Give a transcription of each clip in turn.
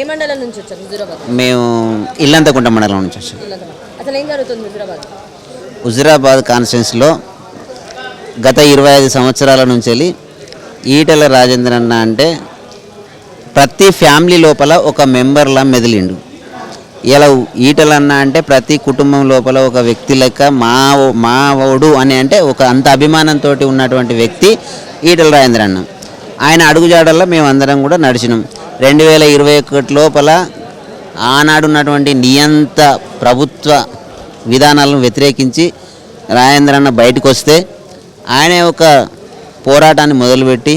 ఏ మండలం నుంచి వచ్చారు? హుజూరాబాద్. మేము ఇల్లంతకుంట మండలం నుంచి వచ్చాం. అసలు ఏం జరుగుతుంది హుజూరాబాద్? హుజురాబాద్ కాన్స్టిట్యున్సీలో గత ఇరవై ఐదు సంవత్సరాల నుంచి వెళ్ళి ఈటెల రాజేంద్ర అన్న అంటే ప్రతి ఫ్యామిలీ లోపల ఒక మెంబర్లా మెదిలిండు. ఇలా ఈటల అన్న అంటే ప్రతి కుటుంబం లోపల ఒక వ్యక్తి లెక్క మా మా ఓడు అని అంటే ఒక అంత అభిమానంతో ఉన్నటువంటి వ్యక్తి ఈటల రాజేంద్ర అన్న. ఆయన అడుగుజాడల్లో మేము అందరం కూడా నడిచినాం. రెండు వేల ఇరవై ఒకటి లోపల ఆనాడు ఉన్నటువంటి నియంత ప్రభుత్వ విధానాలను వ్యతిరేకించి రాజేంద్రన్న బయటకు వస్తే ఆయన ఒక పోరాటాన్ని మొదలుపెట్టి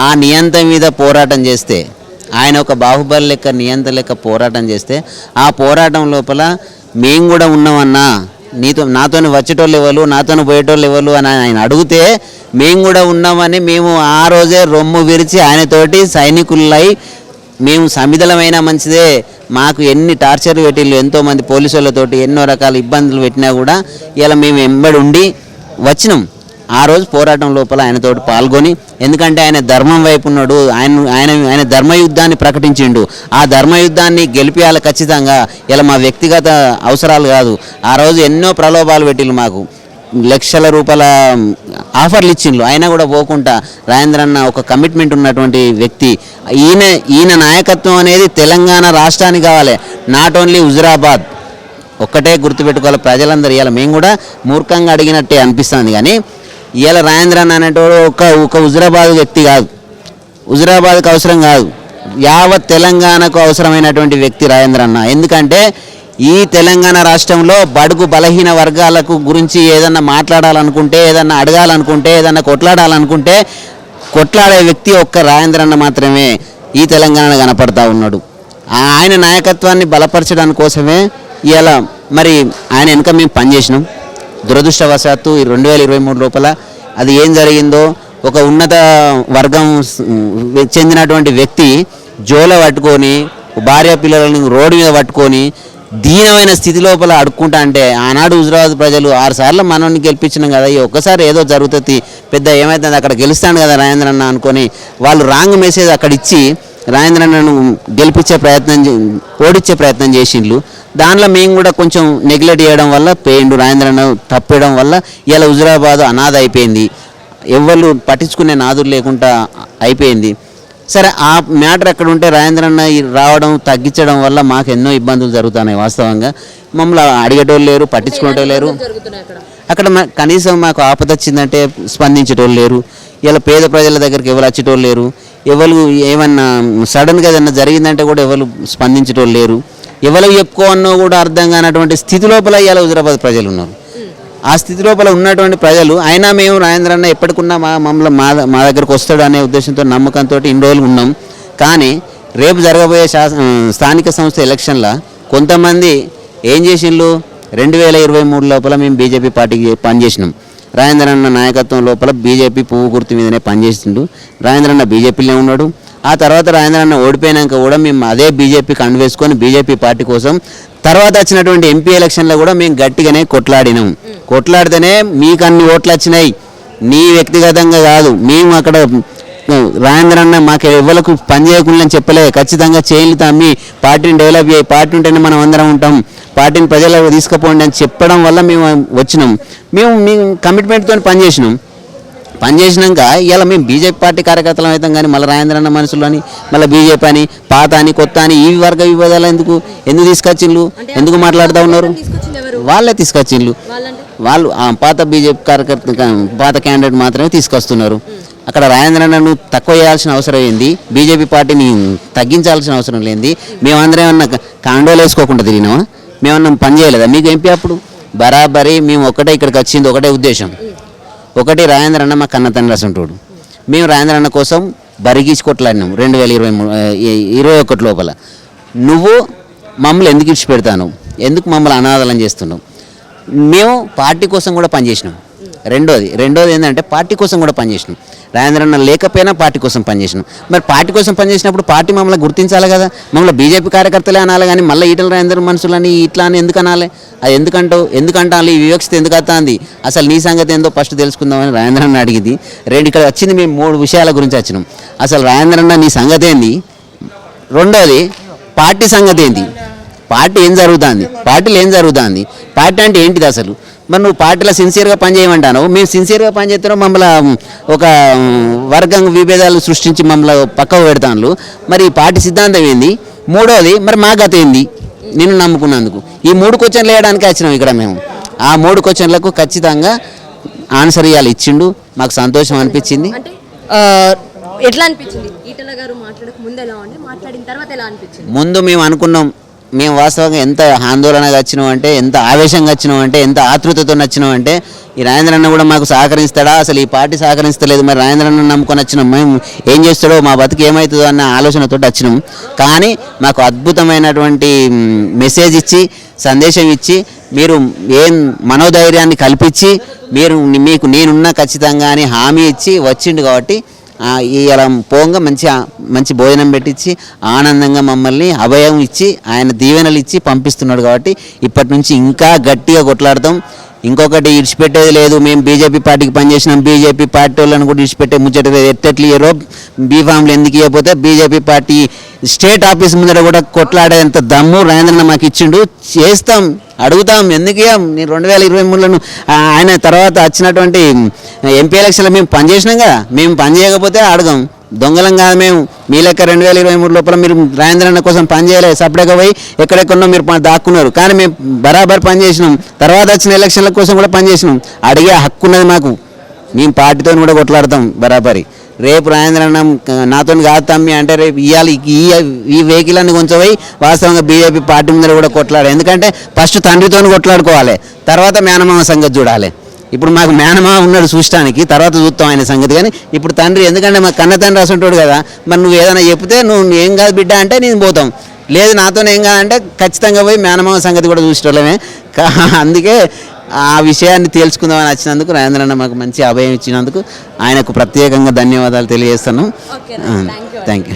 ఆ నియంత మీద పోరాటం చేస్తే ఆయన ఒక బాహుబలి లెక్క నియంత లెక్క పోరాటం చేస్తే ఆ పోరాటం లోపల మేము కూడా ఉన్నామన్నా నీతో నాతోని వచ్చేటోళ్ళు ఎవరు నాతోని పోయేటోళ్ళు ఎవరు అని ఆయన అడిగితే మేము కూడా ఉన్నామని మేము ఆ రోజే రొమ్ము విరిచి ఆయనతోటి సైనికులై మేము సమిధలమైన మంచిదే. మాకు ఎన్ని టార్చర్లు పెట్టిళ్ళు ఎంతోమంది పోలీసులతోటి ఎన్నో రకాల ఇబ్బందులు పెట్టినా కూడా ఇలా మేము ఎంబడి ఉండి వచ్చినాం. ఆ రోజు పోరాటం లోపల ఆయనతోటి పాల్గొని ఎందుకంటే ఆయన ధర్మం వైపు ఉన్నాడు. ఆయన ఆయన ఆయన ధర్మయుద్ధాన్ని ప్రకటించిండు. ఆ ధర్మయుద్ధాన్ని గెలిపియాలి ఖచ్చితంగా. ఇలా మా వ్యక్తిగత అవసరాలు కాదు. ఆ రోజు ఎన్నో ప్రలోభాలు పెట్టిళ్ళు మాకు. లక్షల రూపాయల ఆఫర్లు ఇచ్చిండ్రు అయినా కూడా పోకుండా రాజేంద్ర అన్న ఒక కమిట్మెంట్ ఉన్నటువంటి వ్యక్తి. ఈయన ఈయన నాయకత్వం అనేది తెలంగాణ రాష్ట్రానికి కావాలి. Not only Huzurabad. ఒక్కటే గుర్తుపెట్టుకోవాలి. ప్రజలందరూ ఇవాళ మేము కూడా మూర్ఖంగా అడిగినట్టే అనిపిస్తుంది. కానీ ఇవాళ రాజేంద్ర అన్న అనేటోడు ఒక ఒక హుజరాబాద్ వ్యక్తి కాదు. హుజరాబాద్కు అవసరం కాదు. యావత్ తెలంగాణకు అవసరమైనటువంటి వ్యక్తి రాజేంద్ర అన్న. ఎందుకంటే ఈ తెలంగాణ రాష్ట్రంలో బడుగు బలహీన వర్గాలకు గురించి ఏదన్నా మాట్లాడాలనుకుంటే ఏదన్నా అడగాలనుకుంటే ఏదన్నా కొట్లాడాలనుకుంటే కొట్లాడే వ్యక్తి ఒక్క రాజేంద్ర అన్న మాత్రమే ఈ తెలంగాణ కనపడతా ఉన్నాడు. ఆ- ఆయన నాయకత్వాన్ని బలపరచడానికి కోసమే ఇలా మరి ఆయన వెనుక మేము పనిచేసినాం. దురదృష్టవశాత్తు ఈ రెండు వేల ఇరవై మూడు లోపల అది ఏం జరిగిందో ఒక ఉన్నత వర్గం చెందినటువంటి వ్యక్తి జోల పట్టుకొని భార్య పిల్లలను రోడ్డు మీద పట్టుకొని దీనమైన స్థితి లోపల అడుక్కుంటా అంటే ఆనాడు హుజరాబాద్ ప్రజలు ఆరు సార్లు మనల్ని గెలిపించినాం కదా ఈ ఒక్కసారి ఏదో జరుగుతుంది పెద్ద ఏమైతుంది అక్కడ గెలుస్తాను కదా రాజేంద్ర అన్న అనుకొని వాళ్ళు రాంగ్ మెసేజ్ అక్కడ ఇచ్చి రాజేంద్ర అన్నను గెలిపించే ప్రయత్నం చే- ఓడించే ప్రయత్నం చేసిండ్లు. దానిలో మేము కూడా కొంచెం నెగ్లెక్ట్ చేయడం వల్ల పోయిండు రాజేంద్ర తప్పేయడం వల్ల ఇలా హుజురాబాద్ అనాథ అయిపోయింది. ఎవరు పట్టించుకునే నాదులు లేకుండా అయిపోయింది. సరే ఆ మ్యాటర్ ఎక్కడ ఉంటే రాజేంద్రన్న రావడం తగ్గించడం వల్ల మాకు ఎన్నో ఇబ్బందులు జరుగుతున్నాయి వాస్తవంగా. మమ్మల్ని అడిగేటోళ్ళు లేరు పట్టించుకునేటోళ్ళు లేరు. అక్కడ అక్కడ మా- కనీసం మాకు ఆపద వచ్చిందంటే స్పందించేటోళ్ళు లేరు. ఇలా పేద ప్రజల దగ్గరికి ఎవరు వచ్చేటోళ్ళు లేరు. ఎవరు ఏమన్నా సడన్గా ఏదన్నా జరిగిందంటే కూడా ఎవరు స్పందించేటోళ్ళు లేరు. ఎవరు చెప్పుకోవన్నో కూడా అర్థం కానటువంటి స్థితి లోపల ఇవాళ హుజరాబాద్ ప్రజలు ఉన్నారు. ఆ స్థితి లోపల ఉన్నటువంటి ప్రజలు అయినా మేము రాజేంద్ర అన్న ఎప్పటికున్నా మా మమ్మల్ని మా మా దగ్గరకు వస్తాడు అనే ఉద్దేశంతో నమ్మకంతో ఇన్ని రోజులు ఉన్నాం. కానీ రేపు జరగబోయే స్థానిక సంస్థ ఎలక్షన్లో కొంతమంది ఏం చేసిండ్రు రెండు వేల ఇరవై మూడు లోపల మేము బీజేపీ పార్టీకి పనిచేసినాం. రాజేంద్ర అన్న నాయకత్వం లోపల బీజేపీ పువ్వు గుర్తు మీదనే పనిచేసిండు. రాజేంద్ర అన్న బీజేపీలో ఉన్నాడు. ఆ తర్వాత రాజేంద్ర అన్న ఓడిపోయినాక కూడా మేము అదే బీజేపీ కండు వేసుకొని బీజేపీ పార్టీ కోసం తర్వాత వచ్చినటువంటి ఎంపీ ఎలక్షన్లో కూడా మేము గట్టిగానే కొట్లాడినాం. కొట్లాడితేనే మీకు అన్ని ఓట్లు వచ్చినాయి. నీ వ్యక్తిగతంగా కాదు. మేము అక్కడ రాజేంద్ర అన్న మాకు ఎవరికి పని చేయకుండా చెప్పలే. ఖచ్చితంగా చేయలు తమ్మి పార్టీని డెవలప్ చేయి. పార్టీ ఉంటేనే మనం అందరం ఉంటాం. పార్టీని ప్రజలకు తీసుకుపోండి అని చెప్పడం వల్ల మేము వచ్చినాం. మేము మేము కమిట్మెంట్తో పనిచేసినాం. పనిచేసినాక ఇలా మేము బీజేపీ పార్టీ కార్యకర్తలు అవుతాం కానీ మళ్ళీ రాజేంద్ర అన్న మనుషులు అని మళ్ళీ బీజేపీ అని పాత అని కొత్త అని ఈ వర్గ విభేదాలు ఎందుకు? ఎందుకు తీసుకొచ్చిండ్రు? ఎందుకు మాట్లాడుతూ ఉన్నారు? వాళ్ళే తీసుకొచ్చిండ్రు. వాళ్ళు పాత బీజేపీ కార్యకర్త పాత క్యాండిడేట్ మాత్రమే తీసుకొస్తున్నారు. అక్కడ రాజేంద్ర అన్నను తక్కువ చేయాల్సిన అవసరం ఏంది? బీజేపీ పార్టీని తగ్గించాల్సిన అవసరం లేనిది మేమందరం ఏమన్నా కాండోలు వేసుకోకుండా తిరిగినామా? మేమన్నా పని చేయలేదా మీకు ఎంపీ అప్పుడు? బరాబరి మేము ఒకటే ఇక్కడికి వచ్చింది ఒకటే ఉద్దేశం. ఒకటి రాజేంద్ర అన్న మా కన్న తండ్రి అసంటోడు మేము రాజేంద్ర అన్న కోసం బరిగీసి కొట్లాడినాం రెండు వేల ఇరవై మూడు ఇరవై ఒకటి లోపల. నువ్వు మమ్మల్ని ఎందుకు ఇచ్చిపెడతాను ఎందుకు మమ్మల్ని అనాథలం చేస్తున్నావు? మేము పార్టీ కోసం కూడా పనిచేసినాం. రెండోది రెండోది ఏంటంటే పార్టీ కోసం కూడా పనిచేసినాం. రాజేంద్ర అన్న లేకపోయినా పార్టీ కోసం పనిచేసినాం. మరి పార్టీ కోసం పనిచేసినప్పుడు పార్టీ మమ్మల్ని గుర్తించాలి కదా. మమ్మల్ని బీజేపీ కార్యకర్తలే అనాలి కానీ మళ్ళీ ఈటల రాజేంద్ర మనుషులని ఇట్లా అని ఎందుకు అనాలి? అది ఎందుకంటావు? ఎందుకంటాలి? ఈ వివక్షత ఎందుకు వస్తుంది అసలు నీ సంగతి ఏందో ఫస్ట్ తెలుసుకుందామని రాజేంద్ర అన్న అడిగింది. రెండు ఇక్కడ వచ్చింది మేము మూడు విషయాల గురించి వచ్చినాం. అసలు రాజేంద్ర అన్న నీ సంగతి ఏంది? రెండోది పార్టీ సంగతి ఏంటి పార్టీ ఏం జరుగుతుంది? పార్టీలో ఏం జరుగుతుంది? పార్టీ అంటే ఏంటిది అసలు? మరి నువ్వు పార్టీలో సిన్సియర్గా పనిచేయమంటాను మేము సిన్సియర్గా పనిచేస్తున్నాం మమ్మల్ని ఒక వర్గం విభేదాలు సృష్టించి మమ్మల్ని పక్కకు పెడతాను మరి ఈ పార్టీ సిద్ధాంతం ఏంది? మూడోది మరి మా గత ఏంది? నిన్ను నమ్ముకున్నందుకు. ఈ మూడు క్వశ్చన్లు వేయడానికి వచ్చినాం ఇక్కడ మేము. ఆ మూడు క్వశ్చన్లకు ఖచ్చితంగా ఆన్సర్ ఇవ్వాలి ఇచ్చిండు. మాకు సంతోషం అనిపించింది. ఎట్లా అనిపించింది? ఈటల గారు మాట్లాడక ముందు ఎలా ఉండే? మాట్లాడిన తర్వాత ఎలా అనిపించింది? ముందు మేము అనుకున్నాం మేము వాస్తవంగా ఎంత ఆందోళనగా వచ్చినాం అంటే ఎంత ఆవేశంగా వచ్చినాం అంటే ఎంత ఆతృతతో వచ్చినాం అంటే ఈ రాజేంద్ర అన్న కూడా మాకు సహకరిస్తాడా? అసలు ఈ పార్టీ సహకరిస్తలేదు. మరి రాజేంద్ర అన్న నమ్ముకొని వచ్చినాం. మేము ఏం చేస్తాడో మా బతుకు ఏమవుతుందో అన్న ఆలోచనతో వచ్చినాం. కానీ మాకు అద్భుతమైనటువంటి మెసేజ్ ఇచ్చి సందేశం ఇచ్చి మీరు ఏం మనోధైర్యాన్ని కల్పించి మీరు మీకు నేనున్నా ఖచ్చితంగా అని హామీ ఇచ్చి వచ్చిండు కాబట్టి ఇలా అలా పోంగా మంచి మంచి భోజనం పెట్టించి ఆనందంగా మమ్మల్ని అభయం ఇచ్చి ఆయన దీవెనలు ఇచ్చి పంపిస్తున్నాడు కాబట్టి ఇప్పటి నుంచి ఇంకా గట్టిగా కొట్లాడతాం. ఇంకొకటి ఇడిచిపెట్టేది లేదు. మేము బీజేపీ పార్టీకి పనిచేసినాం. బీజేపీ పార్టీ వాళ్ళని కూడా ఇడిచిపెట్టే ముచ్చట లేదు. ఎట్టెట్లు బీఫామ్లు ఎందుకు ఇవ్వకపోతే బీజేపీ పార్టీ స్టేట్ ఆఫీస్ ముందర కూడా కొట్లాడేంత దమ్ము రాజేంద్రన్న మాకు ఇచ్చిండు. చేస్తాం అడుగుతాం ఎందుకు నేను రెండు వేల ఇరవై మూడులను ఆయన తర్వాత వచ్చినటువంటి ఎంపీ ఎలక్షన్లో మేము పనిచేసినాం కదా. మేము పని చేయకపోతే అడగం. దొంగలం కాదు మేము మీ లెక్క రెండు వేల ఇరవై మూడు లోపల మీరు రాజేంద్రన్న కోసం పనిచేయలేదు సపరేట్గా పోయి ఎక్కడెక్కడో మీరు దాక్కున్నారు. కానీ మేము బరాబర్ పనిచేసినాం తర్వాత వచ్చిన ఎలక్షన్ల కోసం కూడా పనిచేసినాం అడిగే హక్కు ఉన్నది మాకు. మేము పార్టీతో కూడా కొట్లాడతాం బరాబరి. రేపు రాజేంద్ర అన్న నాతో కాదు తమ్మి అంటే రేపు ఇవాళ ఈ ఈ వెహికల్ అని కొంచెం పోయి వాస్తవంగా బీజేపీ పార్టీ ముందర కూడా కొట్లాడాలి. ఎందుకంటే ఫస్ట్ తండ్రితో కొట్లాడుకోవాలి. తర్వాత మేనమామ సంగతి చూడాలి. ఇప్పుడు మాకు మేనమామ ఉన్నాడు చూడటానికి తర్వాత చూస్తాం ఆయన సంగతి కానీ ఇప్పుడు తండ్రి ఎందుకంటే మా కన్న తండ్రి అసంటాడు కదా మరి నువ్వు ఏదైనా చెప్తే నువ్వు ఏం కాదు బిడ్డ అంటే నేను పోతాం. లేదు నాతో ఏం కాదంటే ఖచ్చితంగా పోయి మేనమామ సంగతి కూడా చూసేటోళ్ళమే. అందుకే ఆ విషయాన్ని తేల్చుకుందామని వచ్చినందుకు రాజేంద్ర అన్న మాకు మంచి అభయం ఇచ్చినందుకు ఆయనకు ప్రత్యేకంగా ధన్యవాదాలు తెలియజేస్తాను థ్యాంక్ యూ